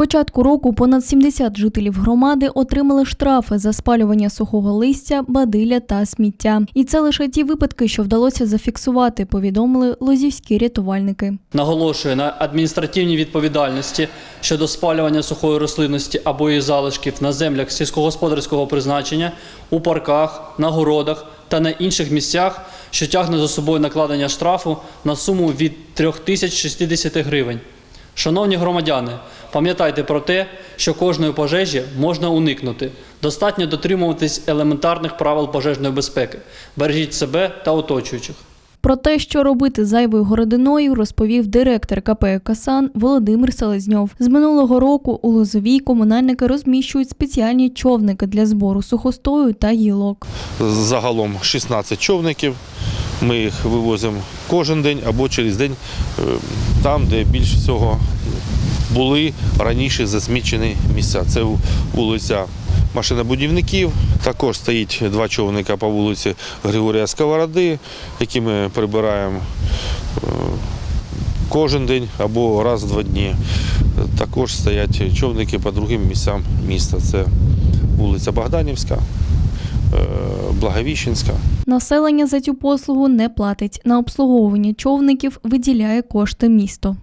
початку року понад 70 жителів громади отримали штрафи за спалювання сухого листя, бадилля та сміття. І це лише ті випадки, що вдалося зафіксувати, повідомили лозівські рятувальники. наголошує на адміністративній відповідальності щодо спалювання сухої рослинності або її залишків на землях сільськогосподарського призначення, у парках, на городах та на інших місцях, що тягне за собою накладення штрафу на суму від 3060 гривень. Шановні громадяни, пам'ятайте про те, що кожної пожежі можна уникнути. Достатньо дотримуватись елементарних правил пожежної безпеки. Бережіть себе та оточуючих. Про те, що робити зайвою городиною, розповів директор КП «Касан» Володимир Селезньов. З минулого року у Лозовій комунальники розміщують спеціальні човники для збору сухостою та гілок. Загалом 16 човників. Ми їх вивозимо кожен день або через день е, там, де більш всього були раніше засмічені місця. Це вулиця машинобудівників. Також стоїть два човника по вулиці Григорія Сковороди, які ми прибираємо е, кожен день або раз в два дні. Також стоять човники по другим місцям міста. Це вулиця Богданівська, Благовіщенська. Населення за цю послугу не платить. На обслуговування човників виділяє кошти місто.